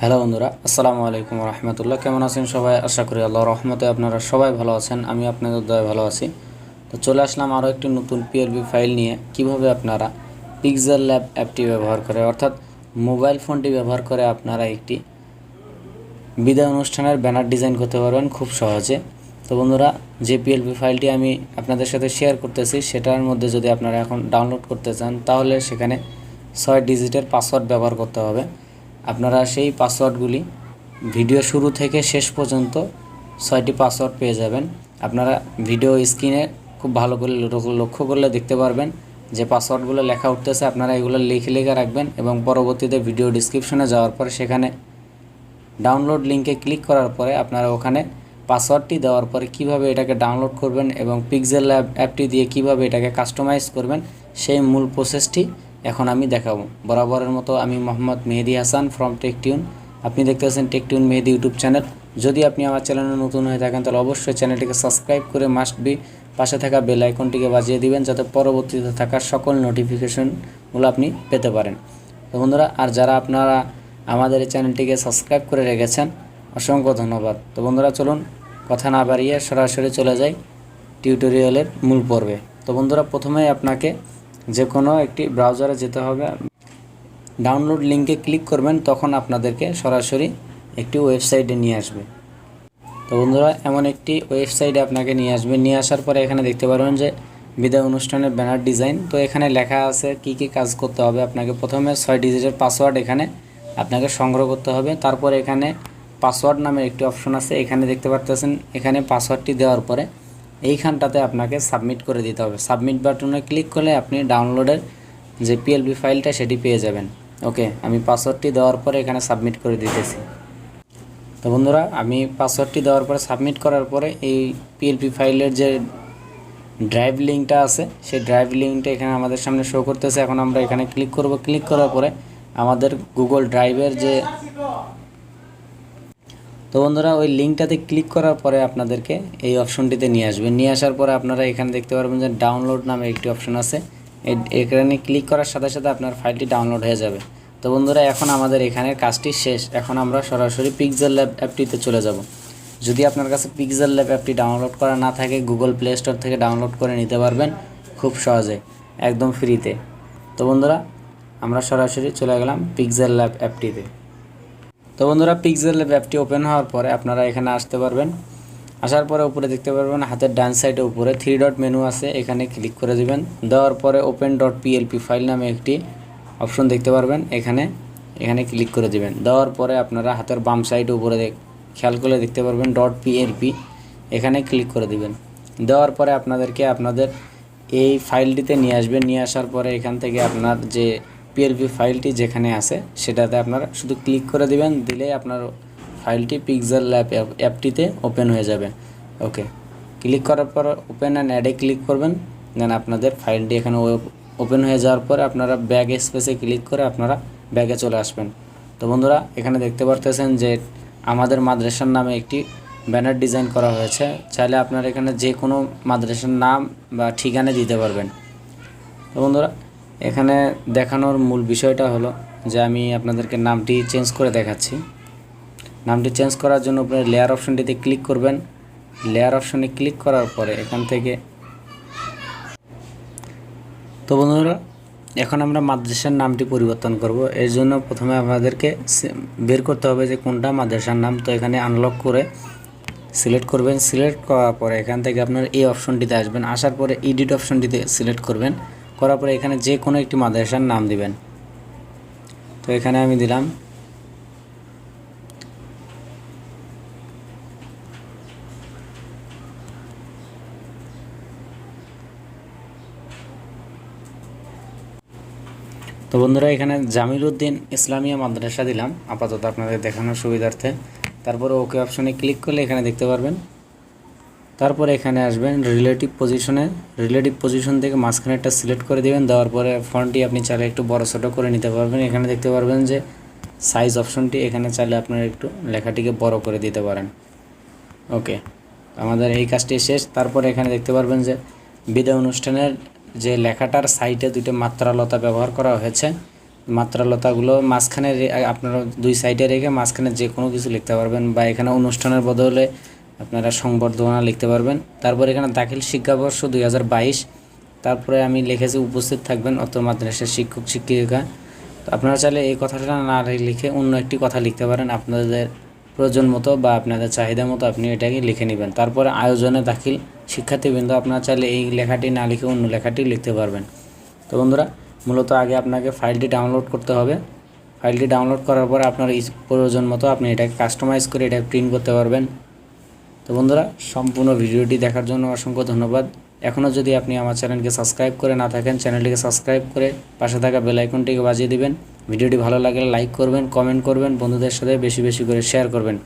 Hello বন্ধুরা, আসসালামু আলাইকুম রহমতুল্লাহ। কেমন আছেন সবাই? আশা করি আল্লাহ রহমতে আপনারা সবাই ভালো আছেন আমি আপনাদের দয়া ভালো আছি। তো চলে আসলাম আরও একটি নতুন পিএলবি ফাইল নিয়ে। কীভাবে আপনারা পিক্সেল ল্যাব অ্যাপটি ব্যবহার করে, অর্থাৎ মোবাইল ফোনটি ব্যবহার করে আপনারা একটি বিদায় অনুষ্ঠানের ব্যানার ডিজাইন করতে পারবেন খুব সহজে। তো বন্ধুরা, যে পিএলপি ফাইলটি আমি আপনাদের সাথে শেয়ার করতেছি, সেটার মধ্যে যদি আপনারা এখন ডাউনলোড করতে চান, তাহলে সেখানে ছয় ডিজিটের পাসওয়ার্ড ব্যবহার করতে হবে। আপনারা সেই পাসওয়ার্ডগুলি ভিডিও শুরু থেকে শেষ পর্যন্ত ছয়টি পাসওয়ার্ড পেয়ে যাবেন। আপনারা ভিডিও স্ক্রিনে খুব ভালো করে লক্ষ্য করলে দেখতে পারবেন যে পাসওয়ার্ডগুলো লেখা উঠতেছে, আপনারা এগুলো লিখে লিখে রাখবেন এবং পরবর্তীতে ভিডিও ডিসক্রিপশনে যাওয়ার পরে সেখানে ডাউনলোড লিঙ্কে ক্লিক করার পরে আপনারা ওখানে পাসওয়ার্ডটি দেওয়ার পরে কীভাবে এটাকে ডাউনলোড করবেন এবং ল্যাব অ্যাপটি দিয়ে কীভাবে এটাকে কাস্টমাইজ করবেন, সেই মূল প্রসেসটি এখন আমি দেখাবো। বরাবরের মতো আমি মোহাম্মদ মেহেদি হাসান ফ্রম টেকটিউন আপনি দেখতেছেন টেকটিউন মেহেদি ইউটিউব চ্যানেল যদি আপনি আমার চ্যানেলে নতুন হয়ে থাকেন, তাহলে অবশ্যই চ্যানেলটিকে সাবস্ক্রাইব করে মাস্ট বি পাশে থাকা বেল আইকনটিকে বাজিয়ে দিবেন, যাতে পরবর্তীতে থাকা সকল নোটিফিকেশনগুলো আপনি পেতে পারেন। তো বন্ধুরা, আর যারা আপনারা আমাদের এই চ্যানেলটিকে সাবস্ক্রাইব করে রেখেছেন, অসংখ্য ধন্যবাদ। তো বন্ধুরা, চলুন কথা না বাড়িয়ে সরাসরি চলে যাই টিউটোরিয়ালের মূল পর্বে। তো বন্ধুরা, প্রথমেই আপনাকে যে কোনো একটি ব্রাউজারে যেতে হবে। ডাউনলোড লিঙ্কে ক্লিক করবেন, তখন আপনাদেরকে সরাসরি একটি ওয়েবসাইটে নিয়ে আসবে। তো বন্ধুরা, এমন একটি ওয়েবসাইটে আপনাকে নিয়ে আসবে। নিয়ে আসার পরে এখানে দেখতে পারবেন যে বিদায় অনুষ্ঠানের ব্যানার ডিজাইন। তো এখানে লেখা আছে কি কি কাজ করতে হবে। আপনাকে প্রথমে ছয় ডিজিটের পাসওয়ার্ড এখানে আপনাকে সংগ্রহ করতে হবে। তারপরে এখানে পাসওয়ার্ড নামের একটি অপশন আছে। এখানে দেখতে পারতেছেন, এখানে পাসওয়ার্ডটি দেওয়ার পরে এইখানটাতে আপনাকে সাবমিট করে দিতে হবে। সাবমিট বাটনে ক্লিক করলে আপনি ডাউনলোডের যে পিএলবি ফাইলটা সেটি পেয়ে যাবেন। ওকে, আমি পাসওয়ার্ডটি দেওয়ার পরে এখানে সাবমিট করে দিতেছি। তো বন্ধুরা, আমি পাসওয়ার্ডটি দেওয়ার পরে সাবমিট করার পরে এই পিএলপি ফাইলের যে ড্রাইভ লিঙ্কটা আছে, সেই ড্রাইভ লিঙ্কটা এখানে আমাদের সামনে শো করতেছে। এখন আমরা এখানে ক্লিক করব। ক্লিক করার পরে আমাদের গুগল ড্রাইভের যে তো বন্ধুরা, ওই লিঙ্কটাতে ক্লিক করার পরে আপনাদেরকে এই অপশনটিতে নিয়ে আসবে। নিয়ে আসার পরে আপনারা এখানে দেখতে পারবেন যে ডাউনলোড নামে একটি অপশন আছে। এখানে ক্লিক করার সাথে সাথে আপনার ফাইলটি ডাউনলোড হয়ে যাবে। তো বন্ধুরা, এখন আমাদের এখানের কাজটি শেষ। এখন আমরা সরাসরি পিক্সেল ল্যাব অ্যাপটিতে চলে যাব। যদি আপনার কাছে পিক্সেল ল্যাব অ্যাপটি ডাউনলোড করা না থাকে গুগল প্লে স্টোর থেকে ডাউনলোড করে নিতে পারবেন খুব সহজে, একদম ফ্রিতে তো বন্ধুরা, আমরা সরাসরি চলে গেলাম পিকজেল ল্যাব অ্যাপটিতে তো বন্ধুরা পিক্সেল অ্যাপটি ওপেন হওয়ার পরে আপনারা এখানে আসতে পারবেন। আসার পরে উপরে দেখতে পারবেন, হাতের ডান সাইডে উপরে থ্রি ডট মেনু আছে, এখানে ক্লিক করে দিবেন। দেওয়ার পরে ওপেন ডট পিএলপি ফাইল নামে একটি অপশন দেখতে পারবেন, এখানে এখানে ক্লিক করে দিবেন। দেওয়ার পরে আপনারা হাতের বাম সাইডে উপরে খেয়াল করলে দেখতে পারবেন ডট পিএলপি এখানে ক্লিক করে দিবেন। দেওয়ার পরে আপনাদেরকে আপনাদের এই ফাইলটিতে নিয়ে আসবেন। নিয়ে আসার পরে এখান থেকে আপনার যে পিএলপি ফাইলটি যেখানে আছে, সেটাতে আপনারা শুধু ক্লিক করে দিবেন, দিলেই আপনার ফাইলটি পিক্সেল ল্যাব অ্যাপটিতে ওপেন হয়ে যাবে। ওকে ক্লিক করার পর ওপেন অ্যান্ড অ্যাডে ক্লিক করবেন দেন আপনাদের ফাইলটি এখানে ওপেন হয়ে যাওয়ার পরে আপনারা ব্যাগ স্পেসে ক্লিক করে আপনারা ব্যাগে চলে আসবেন। তো বন্ধুরা, এখানে দেখতে পারতেছেন যে আমাদের মাদ্রাসার নামে একটি ব্যানার ডিজাইন করা হয়েছে। চাইলে আপনারা এখানে যে কোনো মাদ্রাসার নাম বা ঠিকানা দিতে পারবেন। তো বন্ধুরা এখানে দেখানোর মূল বিষয়টা হলো যে আমি আপনাদেরকে নামটি চেঞ্জ করে দেখাচ্ছি। নামটি চেঞ্জ করার জন্য আপনি লেয়ার অপশনটিতে ক্লিক করবেন। লেয়ার অপশনে ক্লিক করার পরে এখান থেকে তো বন্ধুরা, এখন আমরা মাদ্রাসার নামটি পরিবর্তন করব। এর জন্য প্রথমে আমাদেরকে বের করতে হবে যে কোনটা মাদ্রাসার নাম। তো এখানে আনলক করে সিলেক্ট করবেন। সিলেক্ট করার পরে এখান থেকে আপনার এই অপশনটিতে আসবেন। আসার পরে এডিট অপশনটিতে সিলেক্ট করবেন। করার পরে এখানে যে কোনো একটি মাদ্রাসার নাম দিবেন। তো এখানে আমি দিলাম। তো বন্ধুরা, এখানে জামিল উদ্দিন ইসলামিয়া মাদ্রাসা দিলাম। আপাতত আপনাদের দেখানোর সুবিধার্থে। তারপরে ওকে অপশনে ক্লিক করলে এখানে দেখতে পারবেন। তারপরে এখানে আসবেন রিলেটিভ পজিশনে রিলেটিভ পজিশন থেকে মাঝখানেরটা সিলেক্ট করে দিবেন, দেওয়ার পরে ফন্টটি আপনি চাইলে একটু বড় ছোটো করে নিতে পারবেন। এখানে দেখতে পারবেন যে সাইজ অপশনটি এখানে চাইলে আপনারা একটু লেখাটিকে বড় করে দিতে পারেন। ওকে, আমাদের এই কাজটি শেষ। তারপরে এখানে দেখতে পারবেন যে বিদায় অনুষ্ঠানের যে লেখাটার সাইডে দুটো মাত্রালতা ব্যবহার করা হয়েছে। মাত্রালতাগুলো মাঝখানে আপনারা দুই সাইডে রেখে মাঝখানে যে কোনো কিছু লিখতে পারবেন বা এখানে অনুষ্ঠানের বদলে আপনারা সংবর্ধনা লিখতে পারবেন। তারপর এখানে দাখিল শিক্ষাবর্ষ দুই হাজার বাইশ। তারপরে আমি লিখেছি উপস্থিত থাকবেন অত মাদ্রাসার শিক্ষক, শিক্ষিকা। তো আপনারা চাইলে এই কথাটা না লিখে অন্য একটি কথা লিখতে পারেন। আপনাদের প্রয়োজন মতো বা আপনাদের চাহিদা মতো আপনি এটাকে লিখে নেবেন। তারপরে আয়োজনে দাখিল শিক্ষার্থীবৃন্দ, আপনারা চাইলে এই লেখাটি না লিখে অন্য লেখাটি লিখতে পারবেন। তো বন্ধুরা, মূলত আগে আপনাকে ফাইলটি ডাউনলোড করতে হবে। ফাইলটি ডাউনলোড করার পর আপনার প্রয়োজন মতো আপনি এটাকে কাস্টমাইজ করে এটা প্রিন্ট করতে পারবেন। তো বন্ধুরা, সম্পূর্ণ ভিডিওটি দেখার জন্য অসংখ্য ধন্যবাদ। এখনও যদি আপনি আমার চ্যানেলকে সাবস্ক্রাইব করে না থাকেন, চ্যানেলটিকে সাবস্ক্রাইব করে পাশে থাকা বেল আইকনটিকে বাজিয়ে দিবেন। ভিডিওটি ভালো লাগলে লাইক করবেন, কমেন্ট করবেন, বন্ধুদের সাথে বেশি বেশি করে শেয়ার করবেন।